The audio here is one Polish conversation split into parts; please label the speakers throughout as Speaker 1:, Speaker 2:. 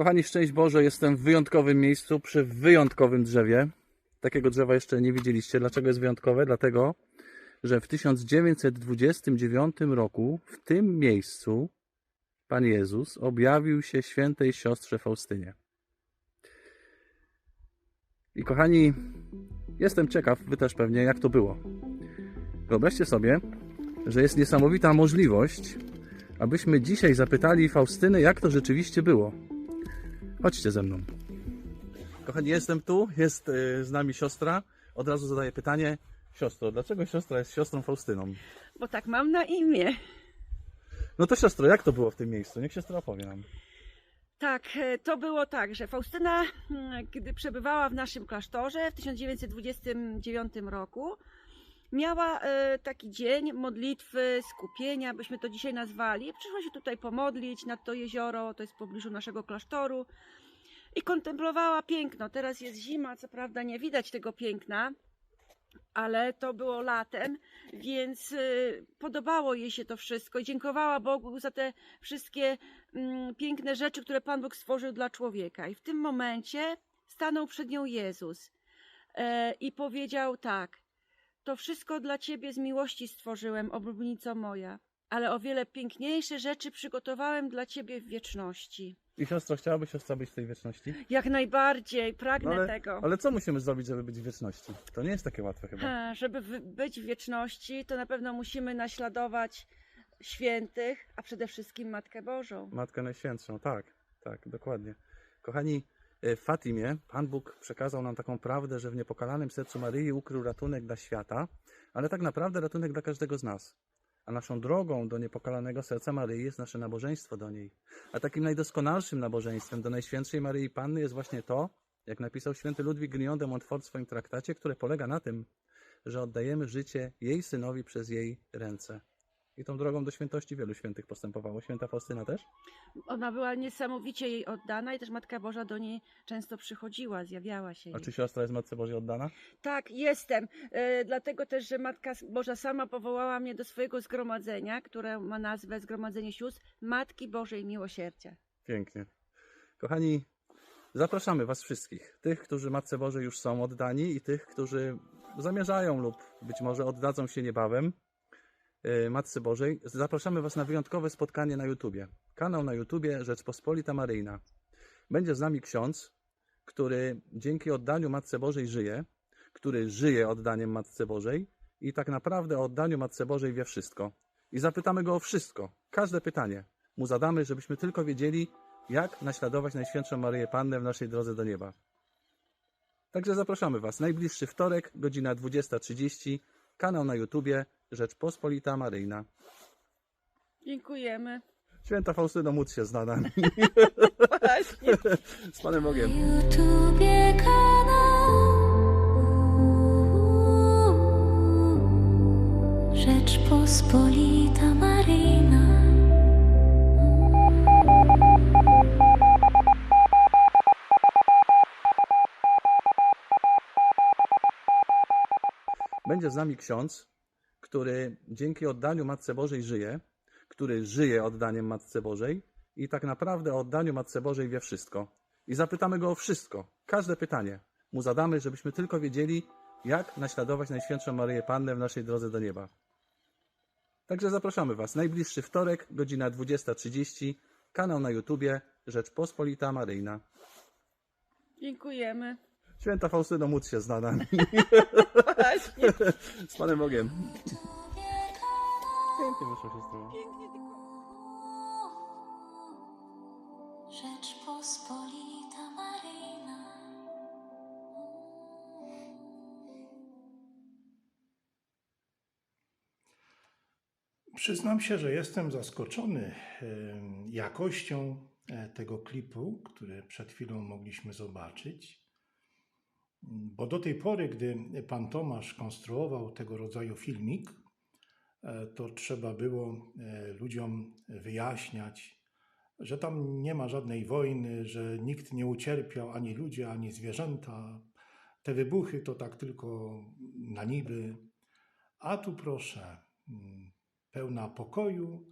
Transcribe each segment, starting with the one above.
Speaker 1: Kochani, szczęść Boże, jestem w wyjątkowym miejscu, przy wyjątkowym drzewie. Takiego drzewa jeszcze nie widzieliście. Dlaczego jest wyjątkowe? Dlatego, że w 1929 roku w tym miejscu Pan Jezus objawił się świętej siostrze Faustynie. I kochani, jestem ciekaw, wy też pewnie, jak to było. Wyobraźcie sobie, że jest niesamowita możliwość, abyśmy dzisiaj zapytali Faustynę, jak to rzeczywiście było. Chodźcie ze mną. Kochani, jestem tu, jest y, z nami siostra. Od razu zadaję pytanie. Siostro, dlaczego siostra jest siostrą Faustyną?
Speaker 2: Bo tak mam na imię.
Speaker 1: No to siostro, jak to było w tym miejscu? Niech siostra opowie nam.
Speaker 2: Tak, e, to było tak, że Faustyna, mm, gdy przebywała w naszym klasztorze w 1929 roku, miała e, taki dzień modlitwy, skupienia, byśmy to dzisiaj nazwali. Przyszła się tutaj pomodlić nad to jezioro, to jest w pobliżu naszego klasztoru i kontemplowała piękno. Teraz jest zima, co prawda nie widać tego piękna, ale to było latem, więc y, podobało jej się to wszystko i dziękowała Bogu za te wszystkie mm, piękne rzeczy, które Pan Bóg stworzył dla człowieka. I w tym momencie stanął przed nią Jezus e, i powiedział tak: To wszystko dla ciebie z miłości stworzyłem, oblubnico moja, ale o wiele piękniejsze rzeczy przygotowałem dla ciebie w wieczności.
Speaker 1: I siostro, chciałaby siostra być w tej wieczności?
Speaker 2: Jak najbardziej pragnę
Speaker 1: No ale,
Speaker 2: tego.
Speaker 1: ale co musimy zrobić, żeby być w wieczności? To nie jest takie łatwe chyba.
Speaker 2: Ha, Żeby być w wieczności, to na pewno musimy naśladować świętych, a przede wszystkim Matkę Bożą.
Speaker 1: Matkę Najświętszą, tak, tak, dokładnie. Kochani, w Fatimie Pan Bóg przekazał nam taką prawdę, że w niepokalanym sercu Maryi ukrył ratunek dla świata, ale tak naprawdę ratunek dla każdego z nas. A naszą drogą do niepokalanego serca Maryi jest nasze nabożeństwo do niej. A takim najdoskonalszym nabożeństwem do Najświętszej Maryi Panny jest właśnie to, jak napisał święty Ludwik Grignon de Montfort w swoim traktacie, które polega na tym, że oddajemy życie jej synowi przez jej ręce. I tą drogą do świętości wielu świętych postępowało. Święta Faustyna też?
Speaker 2: Ona była niesamowicie jej oddana i też Matka Boża do niej często przychodziła, zjawiała się
Speaker 1: A
Speaker 2: jej.
Speaker 1: czy siostra jest Matce Bożej oddana?
Speaker 2: Tak, jestem. E, dlatego też, że Matka Boża sama powołała mnie do swojego zgromadzenia, które ma nazwę Zgromadzenie Sióstr Matki Bożej Miłosierdzia.
Speaker 1: Pięknie. Kochani, zapraszamy Was wszystkich. Tych, którzy Matce Bożej już są oddani i tych, którzy zamierzają lub być może oddadzą się niebawem Matce Bożej. Zapraszamy Was na wyjątkowe spotkanie na YouTubie. Kanał na YouTubie Rzeczpospolita Maryjna. Będzie z nami ksiądz, który dzięki oddaniu Matce Bożej żyje, który żyje oddaniem Matce Bożej i tak naprawdę o oddaniu Matce Bożej wie wszystko. I zapytamy go o wszystko, każde pytanie mu zadamy, żebyśmy tylko wiedzieli, jak naśladować Najświętszą Maryję Pannę w naszej drodze do nieba. Także zapraszamy Was. Najbliższy wtorek, godzina 20.30, kanał na YouTubie Rzeczpospolita Maryjna.
Speaker 2: Dziękujemy.
Speaker 1: Święta Faustyno, módl się z nami.
Speaker 2: Właśnie.
Speaker 1: z Panem Bogiem.
Speaker 3: Rzeczpospolita Maryjna
Speaker 1: Będzie z nami ksiądz, który dzięki oddaniu Matce Bożej żyje, który żyje oddaniem Matce Bożej i tak naprawdę o oddaniu Matce Bożej wie wszystko. I zapytamy go o wszystko, każde pytanie mu zadamy, żebyśmy tylko wiedzieli, jak naśladować Najświętszą Maryję Pannę w naszej drodze do nieba. Także zapraszamy Was. Najbliższy wtorek, godzina 20.30, kanał na YouTubie Rzeczpospolita Maryjna.
Speaker 2: Dziękujemy.
Speaker 1: Święta Faustyno, módl się z nami. Z Panem Bogiem. Pięknie wyszło siostro.
Speaker 3: Rzeczpospolita Maryjna
Speaker 4: Przyznam się, że jestem zaskoczony jakością e, tego klipu, który przed chwilą mogliśmy zobaczyć. Bo do tej pory, gdy pan Tomasz konstruował tego rodzaju filmik, e, to trzeba było e, ludziom wyjaśniać, że tam nie ma żadnej wojny, że nikt nie ucierpiał, ani ludzie, ani zwierzęta. Te wybuchy to tak tylko na niby. A tu proszę, mm, pełna pokoju,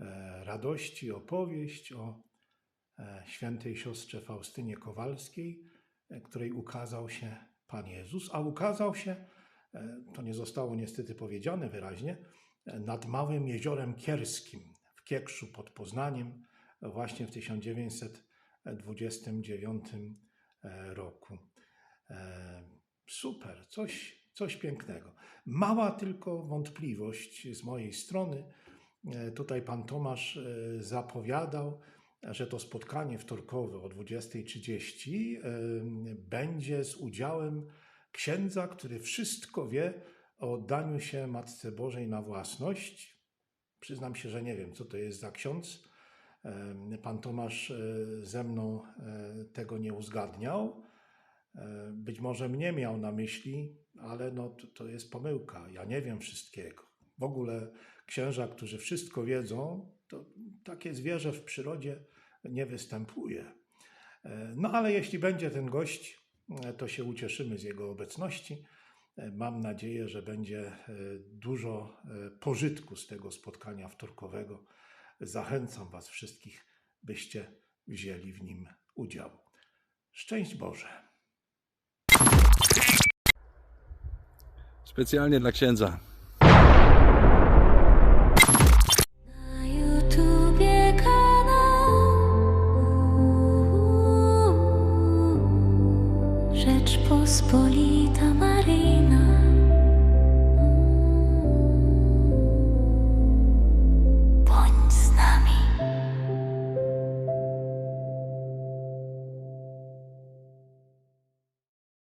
Speaker 4: e, radości opowieść o świętej siostrze Faustynie Kowalskiej, której ukazał się Pan Jezus, a ukazał się, e, to nie zostało niestety powiedziane wyraźnie, e, nad Małym Jeziorem Kierskim w Kiekszu pod Poznaniem e, właśnie w 1929 e, roku. E, Super, coś, coś pięknego. Mała tylko wątpliwość z mojej strony. E, Tutaj pan Tomasz e, zapowiadał, że to spotkanie wtorkowe o 20.30 e, będzie z udziałem księdza, który wszystko wie o oddaniu się Matce Bożej na własność. Przyznam się, że nie wiem, co to jest za ksiądz. Pan Tomasz e, ze mną e, tego nie uzgadniał. E, Być może mnie miał na myśli, ale no, to, to jest pomyłka. Ja nie wiem wszystkiego. W ogóle księża, którzy wszystko wiedzą, to takie zwierzę w przyrodzie nie występuje. E, No ale jeśli będzie ten gość, e, to się ucieszymy z jego obecności. E, Mam nadzieję, że będzie dużo pożytku z tego spotkania wtorkowego. Zachęcam Was wszystkich, byście wzięli w nim udział. Szczęść Boże!
Speaker 1: Specjalnie dla księdza.